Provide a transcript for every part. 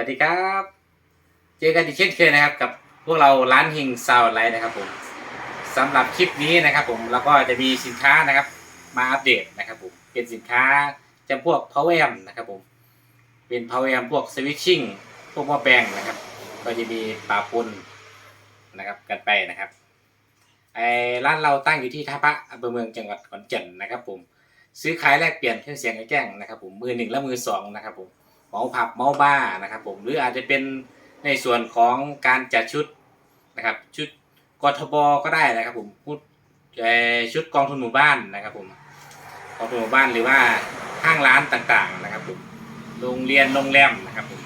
วัสดีครับ เจอกันอีกเช่นเคยนะครับ กับพวกเราร้านฮิงซาวไลท์นะครับผมสำหรับคลิปนี้นะครับ ผมเราก็จะมีสินค้านะครับ มาอัปเดตนะครับผมเป็นสินค้าจำพวก power amp นะครับผมเป็น power amp พวก switching พวกหม้อแปลงนะครับ ก็จะมีปาปุนนะครับกันไปนะครับไอ้ร้านเราตั้งอยู่ที่ท่าพระอำเภอเมืองจังหวัดขอนแก่นนะครับ ผม ซื้อขายแลกเปลี่ยนเครื่องเสียงกระแจ้งนะครับ ผมมือหนึ่งและมือสองนะครับผม เมาผับเมาบ้านะครับ ผมหรืออาจจะเป็นในส่วนของการจัดชุดนะครับ ชุดกทบก็ได้นะครับ ผมพูดชุดกองทุนหมู่บ้านนะครับ ผมกองทุนหมู่บ้านหรือว่าห้างร้านต่างๆนะครับ ผมโรงเรียนโรงแรมนะครับ ผม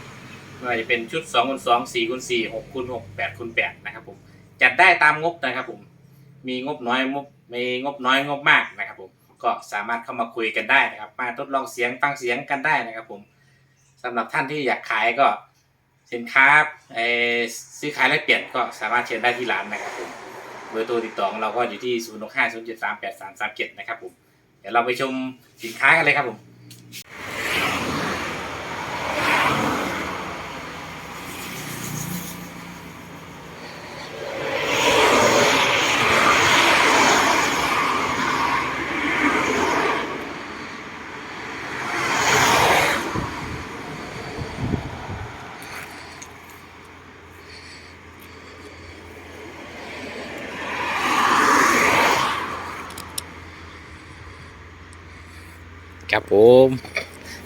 ไม่ว่าจะเป็นชุด2คูณ2 4คูณ4 6คูณ6 8คูณ8นะครับ ผมจัดได้ตามงบนะครับ ผมมีงบน้อยงบมีงบน้อยงบมากนะครับ ผมก็สามารถเข้ามาคุยกันได้นะครับ มาทดลองเสียงฟังเสียงกันได้นะครับ ผม สำหรับท่านที่อยากขายก็สินค้าไอซื้อขายแลกเปลี่ยนก็สามารถเชิญได้ที่ร้านนะครับผมเบอร์โทรติดต่อของเราก็อยู่ที่ 0 6 5 0 7 3 8 3 3 7 นะครับผม เดี๋ยวเราไปชมสินค้ากันเลยครับผม ผม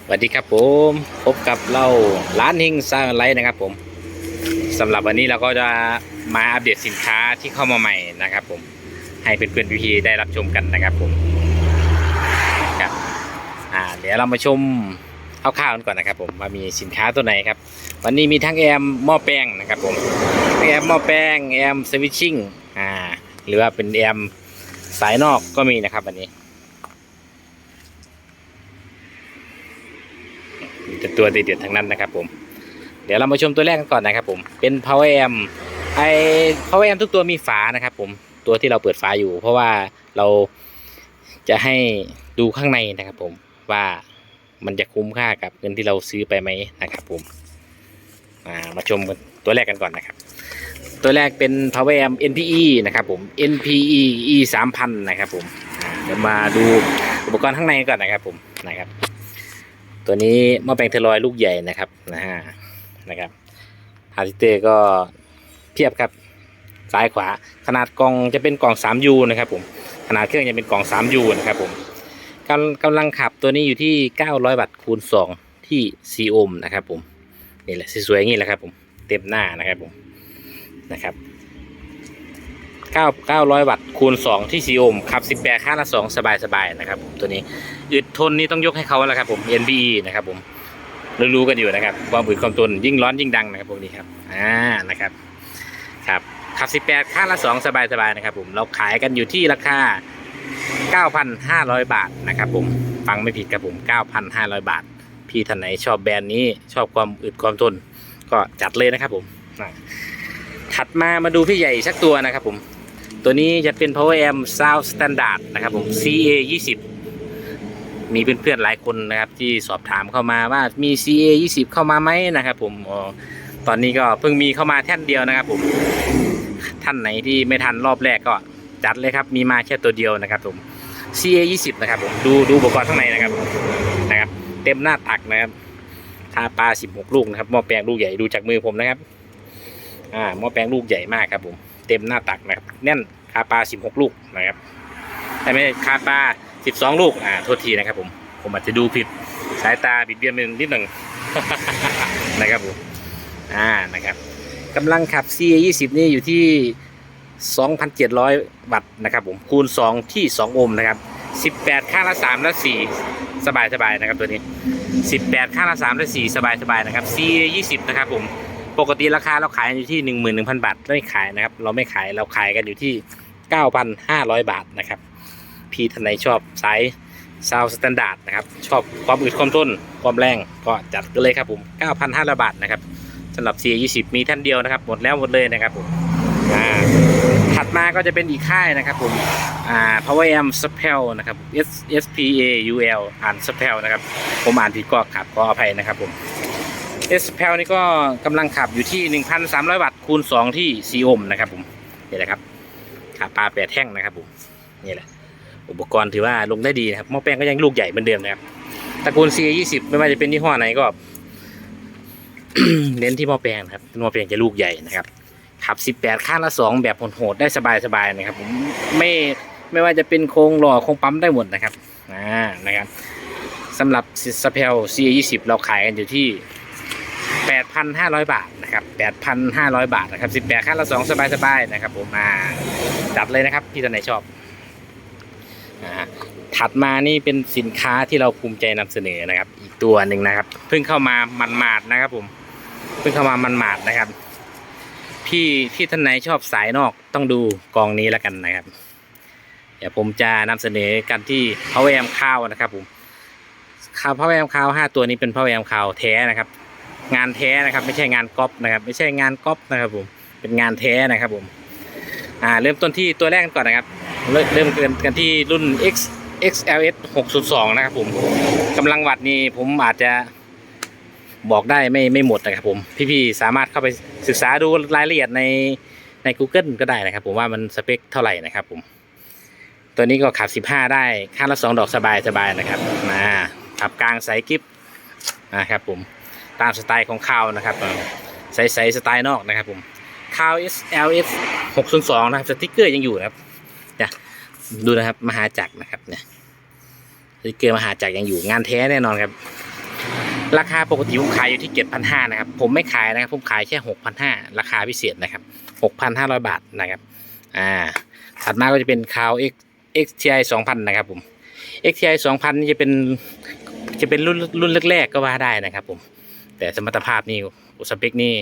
สวัสดีครับผมพบกับเราร้านฮิงซาไลท์นะครับผมสำหรับวันนี้เราก็จะมาอัปเดตสินค้าที่เข้ามาใหม่นะครับ ผมให้เพื่อนๆพี่ๆได้รับชมกันนะครับผมครับอ่าเดี๋ยวเรามาชมคร่าวๆกันก่อนนะครับ ผมว่ามีสินค้าตัวไหนครับ วันนี้มีทั้งแอมหม้อแป้งนะครับผมแอมหม้อแป้งแอมสวิตชิ่งอ่าหรือว่าเป็นแอมสายนอกก็มีนะครับวันนี้ มีแตัวเด็ดๆทั้งนั้นนะครับผม เดี๋ยวเรามาชมตัวแรกกันก่อนนะครับผมเป็น power amp ไอ power amp ทุกตัวมีฝานะครับผมตัวที่เราเปิดฝาอยู่ เพราะว่าเราจะให้ดูข้างในนะครับผมว่ามันจะคุ้มค่ากับเงินที่เราซื้อไปไหมนะครับผมอ่ามาชมกันตัวแรกกันก่อนนะครับ ตัวแรกเป็น power amp NPE นะครับผม NPE E 3000นะครับผมเดี๋ยวมาดูอุปกรณ์ข้างในก่อนนะครับผมนะครับ ตัวนี้ม้อแปลงเทอรอยลูกใหญ่นะครับนะฮะนะครับฮาร์ติเต้ก็เทียบครับซ้ายขวาขนาดกล่องจะเป็นกล่อง 3U นะครับผมขนาดเครื่องจะเป็นกล่อง 3U นะครับผมกำกำลังขับตัวนี้อยู่ที่ 900 วัตต์คูณ 2 ที่4โอห์มนะครับผมนี่แหละสวยๆอย่างนี้แหละครับผมเต็มหน้านะครับผมนะครับ 9 900 วัตต์คูณ 2 ที่ 4 โอห์มขับ 18ข้าละ2สบายๆนะครับผมตัวนี้อึดทนนี่ต้องยกให้เขาแล้วครับผม NBE นะครับผมรู้ๆกันอยู่นะครับความอึดความทนยิ่งร้อนยิ่งดังนะครับพวกนี้ครับอ่านะครับครับขับ 18ค่าละ2สบายๆนะครับผมเราขายกันอยู่ที่ราคา 9,500 บาทนะครับผมฟังไม่ผิดครับผม 9,500 บาท พี่ท่านไหนชอบแบรนด์นี้ชอบความอึดความทนก็จัดเลยนะครับผมถัดมามาดูพี่ใหญ่สักตัวนะครับผม ตัวนี้จะเป็น Power Amp Sound Standard นะครับผม CA 20มีเพื่อนๆหลายคนนะครับ ที่สอบถามเข้ามาว่ามี CA 20เข้ามาไหมนะครับผมอตอนนี้ก็เพิ่งมีเข้ามาแท่นเดียวนะครับผมท่านไหนที่ไม่ทันรอบแรกก็จัดเลยครับ มีมาแค่ตัวเดียวนะครับผม CA 20นะครับผมดูดูอุปกรณ์ข้างในนะครับนะครับ เต็มหน้าตักนะครับทาปลา 16 ลูกนะครับหม้อแปลงลูกใหญ่ดูจากมือผมนะครับ อ่าหม้อแปลงลูกใหญ่มากครับผมเต็มหน้าตักนะครับ แน่นาปลา16ลูกนะครับไม่ใช่คาปลา12ลูกอ่าโทษทีนะครับผมผมอาจจะดูผิดสายตาบิดเบี้ยนไปนิดหนึ่งนะครับผมอ่านะครับกำลังขับ CA 20 นี่อยู่ที่ 2,700 วัตต์นะครับผมคูณ 2 ที่ 2 โอห์มนะครับ 18 ข้างละ 3 และ 4 สบายสบายๆนะครับตัวนี้ 18 ข้างละ 3 และ 4 สบายสบายๆนะครับ CA 20 นะครับผมปกติราคาเราขายอยู่ที่ 11,000 บาทไม่ขายนะครับ เราไม่ขายเราขายกันอยู่ที่ 9,500 บาทนะครับ พี่ท่านไหนชอบสายซาวสแตนดาร์ดนะครับ ชอบความอึดความทนความแรงก็จัดกันเลยครับผม 9,500 บาทนะครับสำหรับ C20 มีท่านเดียวนะครับ หมดแล้วหมดเลยนะครับผมถัดมาก็จะเป็นอีกค่ายนะครับผมอ่า Power Amp Spell นะครับ S S P A U L อ่าน Spell นะครับ ผมอ่านผิดก็ขับขออภัยนะครับผมเอสเพลนี่ก็กำลังขับอยู่ที่ 1,300 วัตต์คูณ 2 ที่ซีโอห์มนะครับผม นี่แหละครับ ขาปลาแปดแท่งนะครับผมนี่แหละ อุปกรณ์ถือว่าลงได้ดีนะครับหม้อแปลงก็ยังลูกใหญ่เหมือนเดิมนะครับตระกูล C20 ไม่ว่าจะเป็นยี่ห้อไหนก็ เน้นที่หม้อแปลงครับหม้อแปลงจะลูกใหญ่นะครับขับ 18 ข้างละ 2 แบบโหดๆได้สบายๆนะครับ ผมไม่ไม่ว่าจะเป็นโครงหล่อโครงปั๊มได้หมดนะครับอ่านะครับสำหรับสเปล C20 เราขายกันอยู่ที่ 8,500 บาทนะครับ8,500 บาทนะครับ18ข้าละ2สบายๆนะครับผมมาจัดเลยนะครับพี่ท่านไหนชอบอ่าถัดมานี่เป็นสินค้าที่เราภูมิใจนำเสนอนะครับ อีกตัวหนึ่งนะครับ เพิ่งเข้ามามันมาดนะครับผมเพิ่งเข้ามามันมาดนะครับพี่พี่ท่านไหนชอบสายนอกต้องดูกองนี้แล้วกันนะครับ เดี๋ยวผมจะนำเสนอกันที่พาวเวอร์ข้าวนะครับผมข้าวพาวเวอร์ข้าวห้าตัวนี้เป็นพาวเวอร์ข้าวแท้นะครับ งานแท้นะครับ ไม่ใช่งานก๊อปนะครับ ไม่ใช่งานก๊อปนะครับผมเป็นงานแท้นะครับผมอ่าเริ่มต้นที่ตัวแรกกันก่อนนะครับ เริ่มเริ่มกันกันที่รุ่น X XLS 602 นะครับผมกำลังวัดนี่ผมอาจจะบอกได้ไม่ไม่หมดนะครับผม พี่ๆสามารถเข้าไปศึกษาดูรายละเอียดในใน Google ก็ได้นะครับ ผมว่ามันสเปคเท่าไหร่นะครับผม ตัวนี้ก็ขับ 15 ได้ข้างละ 2 ดอกสบายสบายนะครับมาขับกลางสายกิฟนะครับผม ตามสไตล์ของข้าวนะครับใสใสๆสไตล์นอกนะครับผมข้าว SLS 602นะครับสติ๊กเกอร์ยังอยู่นะครับดูนะครับมหาจักรนะครับเนี่ยสติกเกอร์มหาจักรยังอยู่งานแท้แน่นอนครับ ราคาปกติผมขายอยู่ที่เจ็ดพันห้านะครับผมไม่ขายนะครับผมขายแค่หกพันห้าราคาพิเศษนะครับหกพันห้าร้อยบาทนะครับอ่าถัดมาก็จะเป็นคาว X XTI สองพันนะครับผม XTI สองพันนี่จะเป็นจะเป็นรุ่นรุ่นแรกๆก็ว่าได้นะครับผม แต่สมรรถภาพนี่สเปคนี่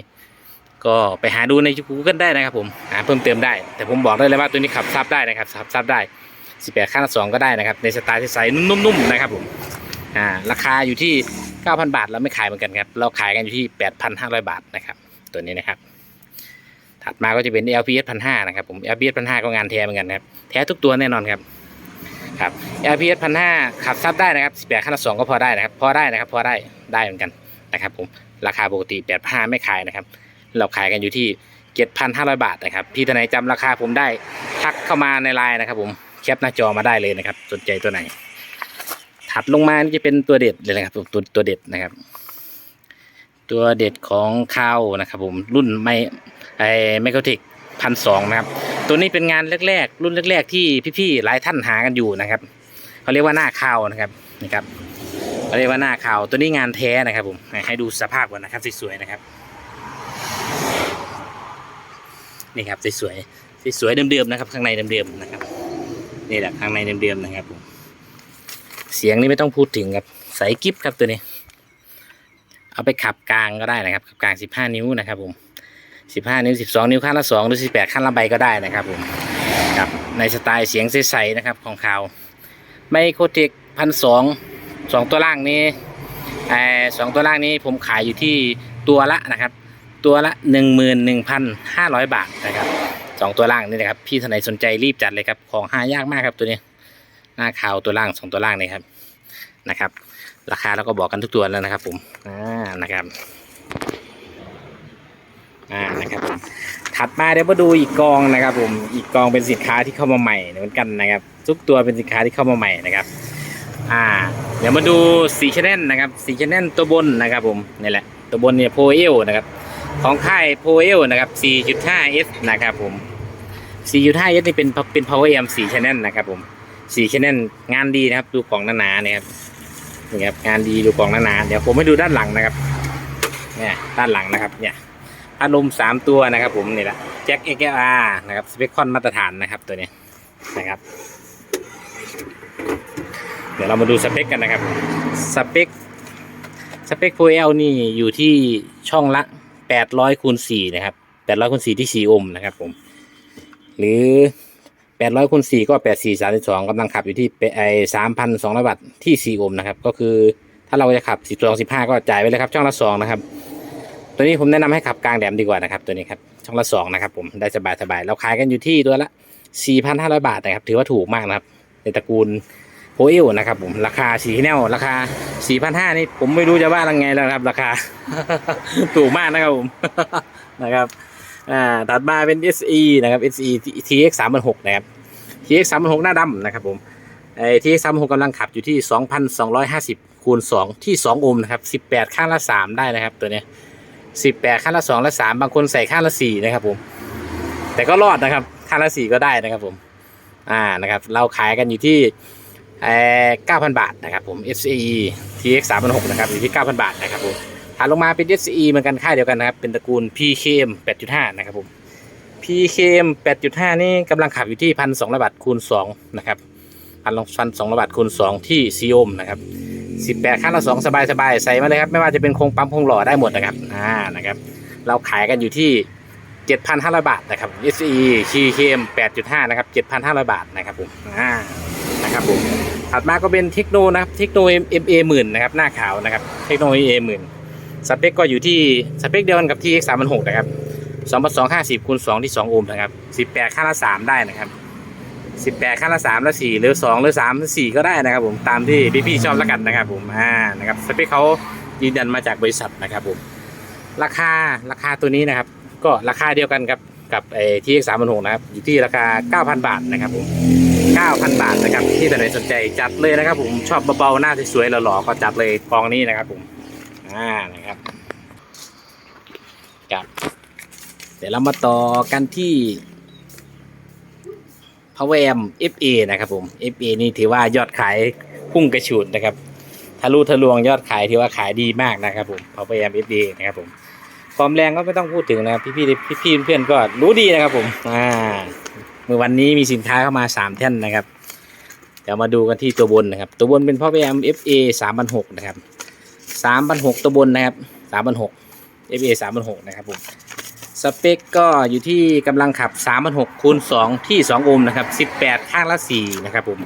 ก็ไปหาดูใน Google ได้นะครับผมหาเพิ่มเติมได้ แต่ผมบอกได้เลยว่าตัวนี้ขับซับได้นะครับขับซับได้ 18ข้างละ2ก็ได้นะครับในสไตล์ใสๆนุ่มๆนะครับผมอ่าราคาอยู่ที่ 9,000 บาทเราไม่ขายเหมือนกันครับเราขายกันอยู่ที่ 8,500 บาทนะครับตัวนี้นะครับ ถัดมาก็จะเป็น LPS 1,500นะครับผม LPS 1,500ก็งานแท้เหมือนกันครับแท้ทุกตัวแน่นอนครับครับ LPS 1,500ขับซับได้นะครับ 18ข้างละ2ก็พอได้นะครับพอได้นะครับพอได้ได้เหมือนกัน นะครับผมราคาปกติ8,500ไม่ขายนะครับ เราขายกันอยู่ที่7,500บาทนะครับ พี่ท่านไหนจำราคาผมได้ทักเข้ามาในไลน์นะครับผมแคปหน้าจอมาได้เลยนะครับสนใจตัวไหน ถัดลงมานี่จะเป็นตัวเด็ดเลยนะครับตัวตัวเด็ดนะครับ ตัวเด็ดของข้าวนะครับผมรุ่นไม่ไอไมโครเทคพันสองนะครับ ตัวนี้เป็นงานแรกๆ รุ่นแรกๆ ที่พี่ๆหลายท่านหากันอยู่นะครับเขาเรียกว่าหน้าข้าวนะครับนี่ครับ เรียกว่าหน้าขาวตัวนี้งานแท้นะครับผมให้ดูสภาพก่อนนะครับสวยๆนะครับนี่ครับสวยๆสวยๆเดิมๆนะครับ ข้างในเดิมๆนะครับนี่แหละข้างในเดิมๆนะครับผมเสียงนี่ไม่ต้องพูดถึงครับใสกิฟครับตัวนี้ เอาไปขับกลางก็ได้นะครับขับกลาง15นิ้วนะครับผม15นิ้ว12นิ้วข้างละ2หรือ18ข้างละใบก็ได้นะครับผมครับในสไตล์เสียงใสๆนะครับของเขาไมโครเทคพันสอง สองตัวล่างนี้ไอ้สองตัวล่างนี้ผมขายอยู่ที่ตัวละนะครับ ตัวละหนึ่งหมื่นหนึ่งพันห้าร้อยบาทนะครับสองตัวล่างนี่นะครับพี่ท่านไหนสนใจรีบจัดเลยครับของหายากมากครับตัวนี้ หน้าขาวตัวล่างสองตัวล่างนี่ครับนะครับ ราคาเราก็บอกกันทุกตัวแล้วนะครับ ผมอ่านะครับอ่านะครับผมถัดมาเดี๋ยวมาดูอีกกองนะครับ ผมอีกกองเป็นสินค้าที่เข้ามาใหม่เหมือนกันนะครับ ทุกตัวเป็นสินค้าที่เข้ามาใหม่นะครับ อ่า เดี๋ยวมาดูสีชแนลนะครับสีชแนลตัวบนนะครับผมนี่แหละตัวบนเนี่ยโพเอลนะครับของค่ายโพเอลนะครับ 4.5S นะครับผม 4.5S นี่เป็นเป็น Power Amp 4 Channel นะครับผม4 Channel งานดีนะครับ ดูกล่องหนาๆเนี่ยครับนี่ครับงานดีดูกล่องหนาๆเดี๋ยวผมให้ดูด้านหลังนะครับเนี่ยด้านหลังนะครับเนี่ยอารมณ์สามตัวนะครับผมนี่แหละแจ็ค XLR นะครับสเปคคอนมาตรฐานนะครับตัวนี้นะครับ เดี๋ยวเรามาดูสเปคกันนะครับ สเปค สเปค p o l นี่อยู่ที่ช่องละ 800คูณ4นะครับ 800คูณ4ที่ 4 โอห์มนะครับผม หรือ 800คูณ4ก็ 8432กำลังขับอยู่ที่ไอ3,200 วัตต์ที่ 4 โอห์มนะครับ ก็คือถ้าเราจะขับ 12 15 ก็จ่ายไปเลยครับ ช่องละ 2 นะครับ ตัวนี้ผมแนะนำให้ขับกลางแดมดีกว่านะครับ ตัวนี้ครับ ช่องละ 2 นะครับผม ได้สบายสบายๆ เราขายกันอยู่ที่ตัวละ 4,500 บาทนะครับ ถือว่าถูกมากนะครับ ในตระกูล โพเอลนะครับผมราคาสีแนวราคาสี่พันห้านี่ผมไม่รู้จะว่ายังไงแล้วครับ ราคา ถูกมากนะครับผมนะครับอ่าถัดมาเป็น SE นะครับ SE TX 3 6 0นะครับ TX 3 6 0หน้าดำนะครับผมไอ้ TX 3 6 0กำลังขับอยู่ที่ 2,250 คูณ 2 ที่ 2 โอห์มนะครับ 18 ข้างละ 3 ได้นะครับตัวเนี้ย18 ข้างละ 2 และ 3 บางคนใส่ข้างละ 4 นะครับผม แต่ก็รอดนะครับ ข้างละ 4 ก็ได้นะครับผม อ่านะครับ เราขายกันอยู่ที่ 9,000 บาทนะครับผม SE TX 3 6 0นะครับอยู่ที่ 9,000 บาทนะครับผมถัดลงมาเป็น SE เหมือนกันค่ายเดียวกันนะครับเป็นตระกูล PKM 8.5 นะครับผม PKM 8.5 นี่กำลังขับอยู่ที่ 1,200 บาทคูณ2นะครับพันพันสองบาทคูณ2 ที่ซีโอมนะครับ18ข้าละ2สบายสบายๆใส่มาเลยครับ ไม่ว่าจะเป็นโครงปั๊มโครงหล่อได้หมดนะครับอ่านะครับเราขายกันอยู่ที่ 7,500 บาทนะครับ SE PKM 8.5 นะครับ 7,500 บาทนะครับผมอ่า นะครับผมถัดมาก็เป็นเทคโนนะครับเทคโน MA 10,000นะครับหน้าขาวนะครับเทคโน MA 10,000สเปคก็อยู่ที่สเปคเดียวกันกับที่ X 3 6 0นะครับ2 2 5 0คูณ2ที่ 2 โอห์มนะครับ 18ค่าละ 3 ได้นะครับ 18ค่าละ3และ 4 หรือ 2 หรือ 3 หรือ 4 ก็ได้นะครับผมตามที่พี่ๆชอบแล้วกันนะครับผมอ่านะครับสเปคเขายืนยันมาจากบริษัทนะครับผมราคาราคาตัวนี้นะครับ ก็ราคาเดียวกันครับกับไอ้ที่ X 3 6นะครับอยู่ที่ราคา 9,000 บาทนะครับผม 9,000 บาทนะครับที่ท่านสนใจจัดเลยนะครับผมชอบเบาๆหน้าสวยๆหล่อๆก็จัดเลยกองนี้นะครับผมอ่านะครับครับเดี๋ยวเรามาต่อกันที่ Power Amp FA นะครับผม FA นี่ถือว่ายอดขายพุ่งกระฉูดนะครับทะลุทะลวงยอดขายถือว่าขายดีมากนะครับผม Power Amp FA นะครับผมความแรงก็ไม่ต้องพูดถึงนะครับพี่ๆพี่ๆเพื่อนๆก็รู้ดีนะครับผมอ่า เมื่อวันนี้มีสินค้าเข้ามา3แท่นนะครับ เดี๋ยวมาดูกันที่ตัวบนนะครับ ตัวบนเป็น Power Amp FA 3,600นะครับ3,600ตัวบนนะครับ3,600 FA 3,600นะครับผมสเปคก็อยู่ที่กำลังขับ3,600คูณ2ที่2โอห์มนะครับ18ข้างละ4นะครับผม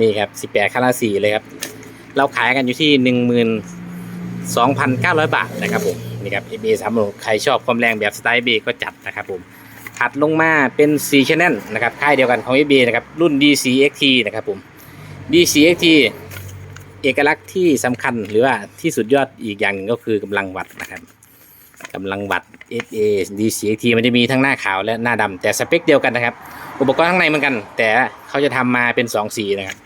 นี่ครับ18ข้างละ4เลยครับ เราขายกันอยู่ที่12,900บาทนะครับผมนี่ครับ FA 3,600ใครชอบความแรงแบบสไตล์เบรกก็จัดนะครับผม ถัดลงมาเป็น4 Channel นะครับค่ายเดียวกันของ FA นะครับรุ่น DCXT นะครับผม DCXT เอกลักษณ์ที่สำคัญหรือว่าที่สุดยอดอีกอย่างหนึ่งก็คือกำลังวัดนะครับกำลังวัด FA DCXT มันจะมีทั้งหน้าขาวและหน้าดำแต่สเปคเดียวกันนะครับ อุปกรณ์ข้างในเหมือนกัน แต่เขาจะทำมาเป็น 2 สีนะครับ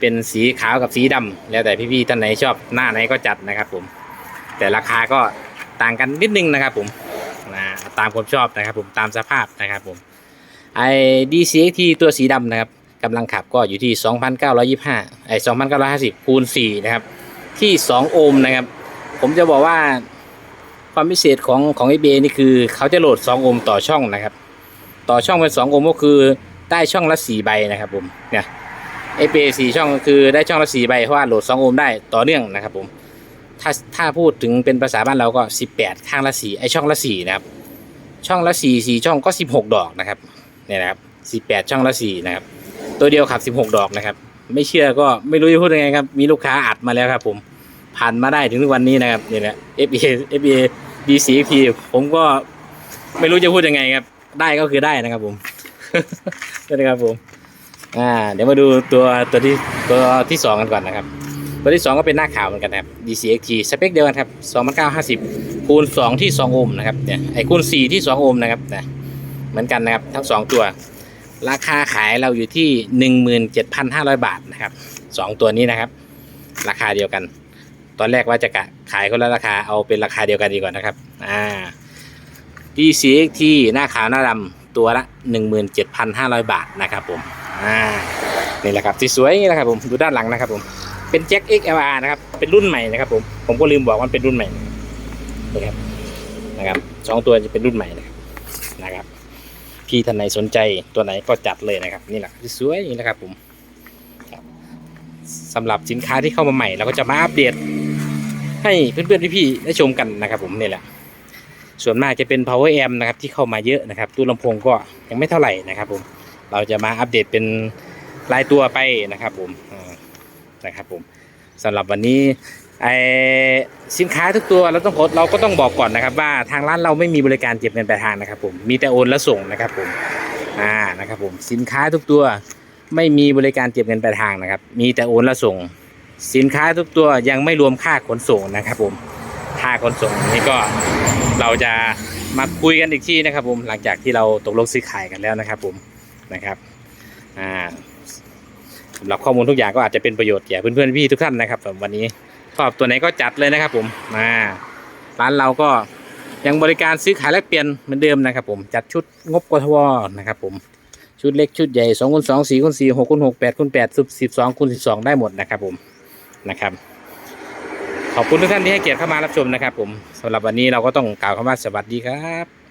เป็นสีขาวกับสีดำแล้วแต่พี่ๆท่านไหนชอบหน้าไหนก็จัดนะครับผมแต่ราคาก็ต่างกันนิดนึงนะครับผม นะตามความชอบนะครับผมตามสภาพนะครับผมไอ้ DCXT ตัวสีดำนะครับกำลังขับก็อยู่ที่ 2,925ไอ้2,950คูณ4นะครับที่ 2 โอห์มนะครับ ผมจะบอกว่าความพิเศษของของ FA นี่คือเขาจะโหลด 2 โอห์มต่อช่องนะครับ ต่อช่องเป็น 2 โอห์มก็คือได้ช่องละ 4 ใบนะครับผมเนี่ย FA 4ช่องก็คือได้ช่องละ4ใบเพราะว่าโหลด 2 โอห์มได้ต่อเนื่องนะครับผมถ้าถ้าพูดถึงเป็นภาษาบ้านเราก็ 18 ข้างละ4ไอช่องละ4นะครับ ช่องละ4 4ช่องก็16ดอกนะครับเนี่ยนะครับ18ช่องละ4นะครับ ตัวเดียวขับ16ดอกนะครับ ไม่เชื่อก็ไม่รู้จะพูดยังไงครับ มีลูกค้าอัดมาแล้วครับ ผมผ่านมาได้ถึงทุกวันนี้นะครับเนี่แหละ FA FA DCP ผมก็ไม่รู้จะพูดยังไงครับ ได้ก็คือได้นะครับผมนี่นะครับผม อ่า เดี๋ยวมาดูตัวตัวที่ตัวที่สองกันก่อนนะครับ ตัวที่สองก็เป็นหน้าขาวเหมือนกันนะครับ DCXT สเปคเดียวกันครับ2950 คูณ 2 ที่ 2 โอห์มนะครับเนี่ยไอคูณ 4 ที่ 2 โอห์มนะครับนะเหมือนกันนะครับทั้ง 2 ตัว ราคาขายเราอยู่ที่ 17,500 บาทนะครับสองตัวนี้นะครับ ราคาเดียวกัน ตอนแรกว่าจะขายคนละราคาเอาเป็นราคาเดียวกันดีกว่านะครับอ่า DCXT หน้าขาวหน้าดำตัวละ 17,500 บาทนะครับผมอ่านี่แหละครับสวยๆนี่แหละครับผมดูด้านหลังนะครับผม เป็นแจ็ค XLR นะครับ เป็นรุ่นใหม่นะครับผม ผมก็ลืมบอกว่าเป็นรุ่นใหม่นะครับนะครับสองตัวจะเป็นรุ่นใหม่นะครับนะครับพี่ท่านไหนสนใจตัวไหนก็จัดเลยนะครับ นี่แหละสวยนี่นะครับผมสำหรับสินค้าที่เข้ามาใหม่เราก็จะมาอัปเดต ให้เพื่อนๆพี่ๆได้ชมกันนะครับ ผมนี่แหละ ส่วนมากจะเป็น power amp นะครับที่เข้ามาเยอะนะครับตู้ลำโพงก็ยังไม่เท่าไหร่นะครับ ผมเราจะมาอัปเดตเป็นรายตัวไปนะครับ ผมอ่า นะครับผมสำหรับวันนี้ไอสินค้าทุกตัวเราต้องเราก็ต้องบอกก่อนนะครับว่าทางร้านเราไม่มีบริการเก็บเงินปลายทางนะครับผมมีแต่โอนและส่งนะครับผมอ่านะครับผมสินค้าทุกตัวไม่มีบริการเก็บเงินปลายทางนะครับ มีแต่โอนและส่ง สินค้าทุกตัวยังไม่รวมค่าขนส่งนะครับผมค่าขนส่งนี่ก็เราจะมาคุยกันอีกทีนะครับผมหลังจากที่เราตกลงซื้อขายกันแล้วนะครับผมนะครับอ่า สำหรับข้อมูลทุกอย่างก็อาจจะเป็นประโยชน์แก่เพื่อนๆพี่ทุกท่านนะครับสำหรับวันนี้ชอบตัวไหนก็จัดเลยนะครับ ผมมาร้านเราก็ยังบริการซื้อขายแลกเปลี่ยนเหมือนเดิมนะครับผมจัดชุดงบกทวนะครับผมชุดเล็กชุดใหญ่สองคูณสองสี่คูณสี่หกคูณหกแปดคูณแปดสิบสองคูณสิบสองได้หมดนะครับผมนะครับ ขอบคุณทุกท่านที่ให้เกียรติเข้ามารับชมนะครับผมสำหรับวันนี้เราก็ต้องกล่าวคำว่าสวัสดีครับ